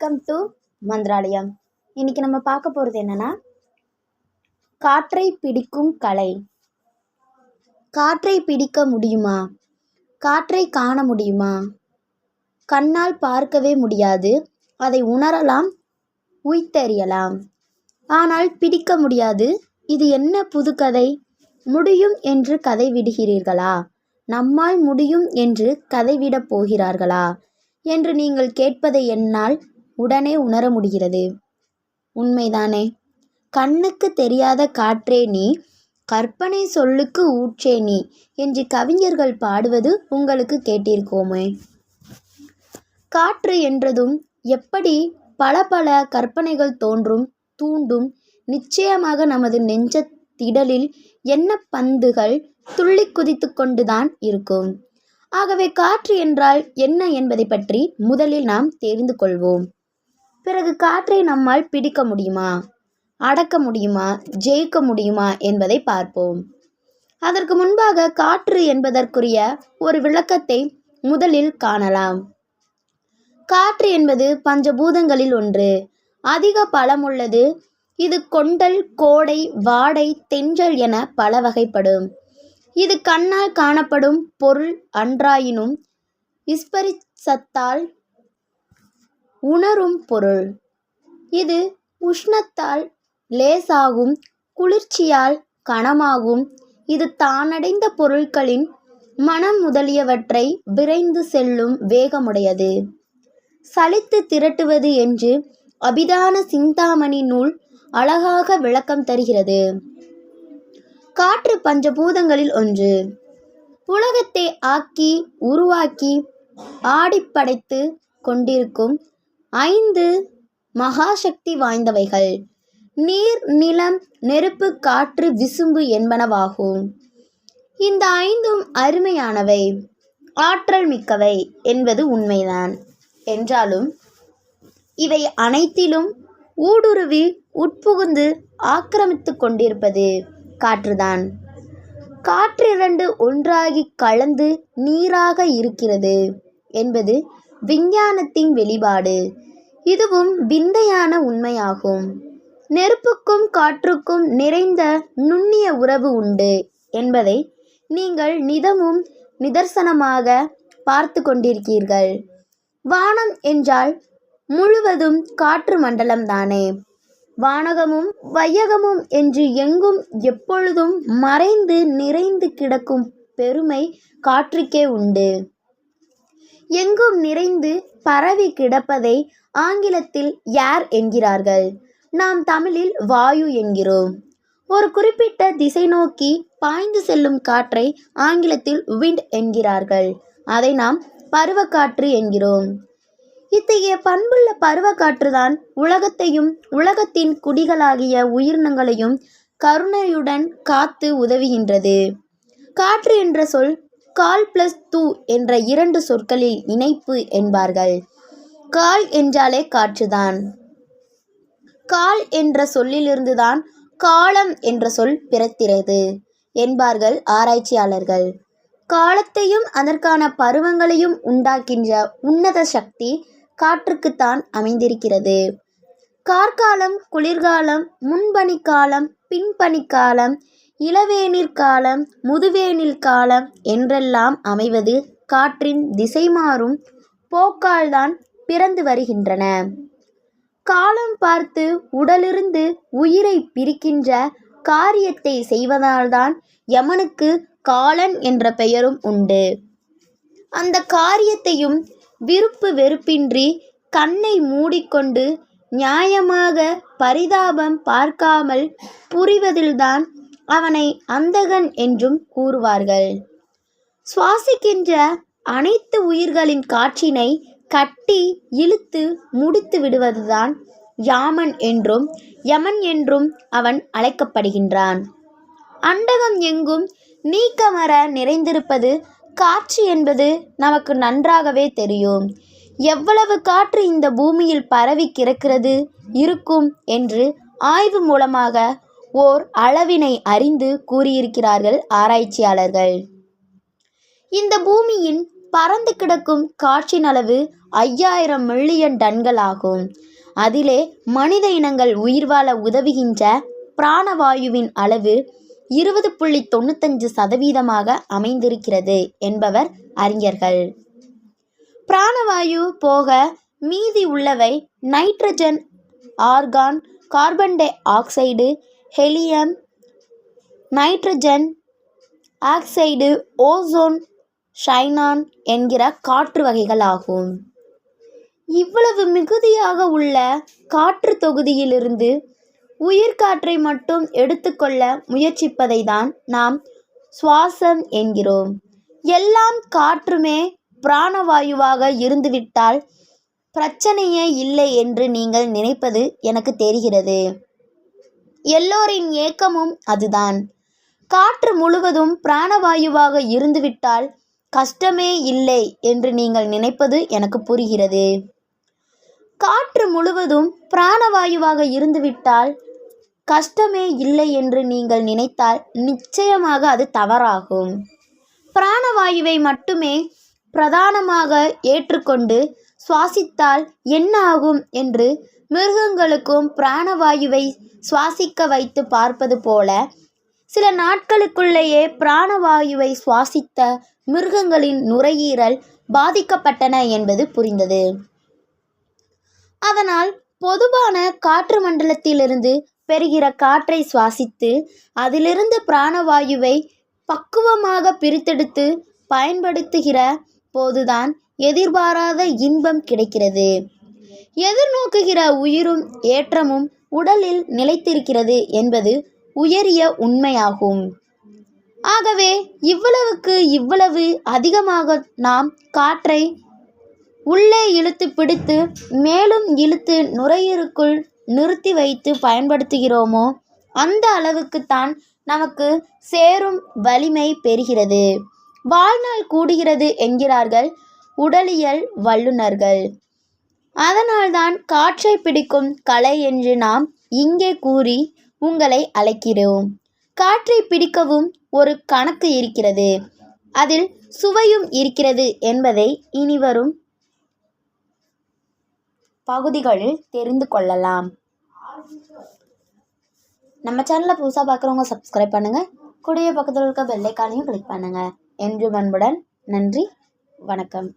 Welcome to Mantralayam. இன்னைக்கு நம்ம பார்க்க போகிறது என்னன்னா காற்றை பிடிக்கும் கலை. காற்றை பிடிக்க முடியுமா? காற்றை காண முடியுமா? கண்ணால் பார்க்கவே முடியாது. அதை உணரலாம் உய்த்தறியலாம். ஆனால் பிடிக்க முடியாது. இது என்ன புதுக்கதை முடியும் என்று கதை விடுகிறீர்களா? நம்மால் முடியும் என்று கதை விடப் போகிறார்களா? என்று நீங்கள் கேட்பதை என்னால் உடனே உணர முடிகிறது. உண்மைதானே. கண்ணுக்கு தெரியாத காற்றே நீ கற்பனை சொல்லுக்கு ஊற்றே நீ என்று கவிஞர்கள் பாடுவது உங்களுக்கு கேட்டிருக்கோமே. காற்று என்றதும் எப்படி பல பல கற்பனைகள் தோன்றும் தூண்டும் நிச்சயமாக நமது நெஞ்ச திடலில் என்ன பந்துகள் துள்ளி குதித்து கொண்டுதான் இருக்கும். ஆகவே காற்று என்றால் என்ன என்பதை பற்றி முதலில் நாம் தெரிந்து கொள்வோம். பிறகு காற்றை நம்மால் பிடிக்க முடியுமா? அடக்க முடியுமா? ஜெயிக்க முடியுமா? என்பதை பார்ப்போம். அதற்கு முன்பாக காற்று என்பதற்குரிய ஒரு விளக்கத்தை முதலில் காணலாம். காற்று என்பது பஞ்சபூதங்களில் ஒன்று. அதிக பலமுள்ளது. இது கொண்டல் கோடை வாடை தென்றல் என பல வகைப்படும் இது கண்ணால் காணப்படும் பொருள் அன்றாயினும் இஸ்பரிசத்தால் உணரும் பொருள். இது உஷ்ணத்தால் லேசாகும் குளிர்ச்சியால் கனமாகும். இது தானடைந்த பொருட்களின் மனம் முதலியவற்றை விரைந்து செல்லும் வேகமுடையது. சலித்து திரட்டுவது என்று அபிதான சிந்தாமணி நூல் அழகாக விளக்கம் தருகிறது. காற்று பஞ்சபூதங்களில் ஒன்று. உலகத்தை ஆக்கி உருவாக்கி ஆடிப்படைத்து கொண்டிருக்கும் ஐந்து மகாசக்தி வாய்ந்தவைகள். நீர் நிலம் நெருப்பு காற்று விசும்பு என்பனவாகும். இந்த ஐந்தும் அருமையானவை. ஆற்றல் மிக்கவை என்பது உண்மைதான். என்றாலும் இவை அனைத்திலும் ஊடுருவி உட்புகுந்து ஆக்கிரமித்து கொண்டிருப்பது காற்றுதான். காற்றிரண்டு ஒன்றாகி கலந்து நீராக இருக்கிறது என்பது விஞ்ஞானத்தின் வெளிப்பாடு. இதுவும் விந்தையான உண்மையாகும். நெருப்புக்கும் காற்றுக்கும் நிறைந்த நுண்ணிய உறவு உண்டு என்பதை நீங்கள் நிதமும் நிதர்சனமாக பார்த்து கொண்டிருக்கீர்கள். வானம் என்றால் முழுவதும் காற்று மண்டலம்தானே வானகமும் வையகமும் என்று எங்கும் எப்பொழுதும் மறைந்து நிறைந்து கிடக்கும் பெருமை காற்றுக்கே உண்டு. எங்கும் நிறைந்து பரவி கிடப்பதை ஆங்கிலத்தில் ஏர் என்கிறார்கள்? நாம் தமிழில் வாயு என்கிறோம். ஒரு குறிப்பிட்ட திசை நோக்கி பாய்ந்து செல்லும் காற்றை ஆங்கிலத்தில் விண்ட் என்கிறார்கள். அதை நாம் பருவக்காற்று என்கிறோம். இத்தகைய பண்புள்ள பருவக்காற்றுதான் உலகத்தையும் உலகத்தின் குடிகளாகிய உயிரினங்களையும் கருணையுடன் காத்து உதவுகின்றது. காற்று என்ற சொல் கால் பிளஸ் தூ என்ற இரண்டு சொற்களில் இணைப்பு என்பார்கள். கால் என்றாலே காற்றுதான். கால் என்ற சொல்லிலிருந்துதான் காலம் என்ற சொல் பிறக்கிறது என்பார்கள் ஆராய்ச்சியாளர்கள். காலத்தையும் அதற்கான பருவங்களையும் உண்டாக்கின்ற உன்னத சக்தி காற்றுக்குத்தான் அமைந்திருக்கிறது. கார்காலம் குளிர்காலம் முன்பனிக்காலம் பின்பனிக்காலம் இளவேனிற் காலம் முதுவேனில் காலம் என்றெல்லாம் அமைவது காற்றின் திசைமாறும் போக்கால்தான் பிறந்து வருகின்றன. காலம் பார்த்து உடலிருந்து உயிரை பிரிக்கின்ற காரியத்தை செய்வதால்தான் யமனுக்கு காலன் என்ற பெயரும் உண்டு. அந்த காரியத்தையும் விருப்பு வெறுப்பின்றி கண்ணை மூடிக்கொண்டு நியாயமாக பரிதாபம் பார்க்காமல் புரிவதில்தான் அவனை அந்தகன் என்றும் கூறுவார்கள். சுவாசிக்கின்ற அனைத்து உயிர்களின் காற்றினை கட்டி இழுத்து முடித்து விடுவதுதான் யாமன் என்றும் யமன் என்றும் அவன் அழைக்கப்படுகின்றான். அண்டகம் எங்கும் நீக்கமர நிறைந்திருப்பது காற்று என்பது நமக்கு நன்றாகவே தெரியும். எவ்வளவு காற்று இந்த பூமியில் பரவி கிடக்கிறது இருக்கும் என்று ஆய்வு மூலமாக ஓர் அளவினை அறிந்து கூறியிருக்கிறார்கள் ஆராய்ச்சியாளர்கள். இந்த பூமியின் பறந்து கிடக்கும் காற்றின் அளவு ஐயாயிரம் மில்லியன் டன்கள் ஆகும். அதிலே மனித இனங்கள் உயிர் வாழ உதவுகின்ற பிராணவாயுவின் அளவு இருபது புள்ளி தொண்ணூத்தஞ்சு சதவீதமாக அமைந்திருக்கிறது என்பவர் அறிஞர்கள். பிராணவாயு போக மீதி உள்ளவை nitrogen argon carbon dioxide helium nitrogen oxide ozone xenon என்கிற காற்று வகைகள் ஆகும். இவ்வளவு மிகுதியாக உள்ள காற்று தொகுதியிலிருந்து உயிர்காற்றை மட்டும் எடுத்துக்கொள்ள முயற்சிப்பதை தான் நாம் சுவாசம் என்கிறோம். எல்லாம் காற்றுமே பிராணவாயுவாக இருந்துவிட்டால் பிரச்சனையே இல்லை என்று நீங்கள் நினைப்பது எனக்கு தெரிகிறது. எல்லோரின் ஏக்கமும் அதுதான். காற்று முழுவதும் பிராணவாயுவாக இருந்துவிட்டால் கஷ்டமே இல்லை என்று நீங்கள் நினைப்பது எனக்கு புரிகிறது. காற்று முழுவதும் பிராணவாயுவாக இருந்துவிட்டால் கஷ்டமே இல்லை என்று நீங்கள் நினைத்தால் நிச்சயமாக அது தவறாகும். பிராணவாயுவை மட்டுமே பிரதானமாக ஏற்றுக்கொண்டு சுவாசித்தால் என்ன ஆகும் என்று மிருகங்களுக்கும் பிராணவாயுவை சுவாசிக்க வைத்து பார்ப்பது போல சில நாட்களுக்குள்ளேயே பிராணவாயுவை சுவாசித்த மிருகங்களின் நுரையீரல் பாதிக்கப்பட்டன என்பது புரிந்தது. அதனால் பொதுவான காற்று மண்டலத்திலிருந்து பெறுகிற காற்றை சுவாசித்து அதிலிருந்து பிராணவாயுவை பக்குவமாக பிரித்தெடுத்து பயன்படுத்துகிற போதுதான் எதிர்பாராத இன்பம் கிடைக்கிறது. எதிர்நோக்குகிற உயிரும் ஏற்றமும் உடலில் நிலைத்திருக்கிறது என்பது உயரிய உண்மையாகும். ஆகவே இவ்வளவுக்கு இவ்வளவு அதிகமாக நாம் காற்றை உள்ளே இழுத்து பிடித்து மேலும் இழுத்து நுரையீருக்குள் நிறுத்தி வைத்து பயன்படுத்துகிறோமோ அந்த அளவுக்குத்தான் நமக்கு சேரும் வலிமை பெறுகிறது. வாழ்நாள் கூடுகிறது என்கிறார்கள் உடலியல் வல்லுநர்கள். அதனால்தான் காற்றை பிடிக்கும் கலை என்று நாம் இங்கே கூறி உங்களை அழைக்கிறோம். காற்றை பிடிக்கவும் ஒரு கணக்கு இருக்கிறது. அதில் சுவையும் இருக்கிறது என்பதை இனிவரும் பகுதிகளில் தெரிந்து கொள்ளலாம். நம்ம சேனலை புதுசாக பார்க்குறவங்க சப்ஸ்கிரைப் பண்ணுங்கள் கூடிய பக்கத்தில் இருக்க பெல்லைக்கானையும் கிளிக் பண்ணுங்கள் என்று அன்புடன் நன்றி வணக்கம்.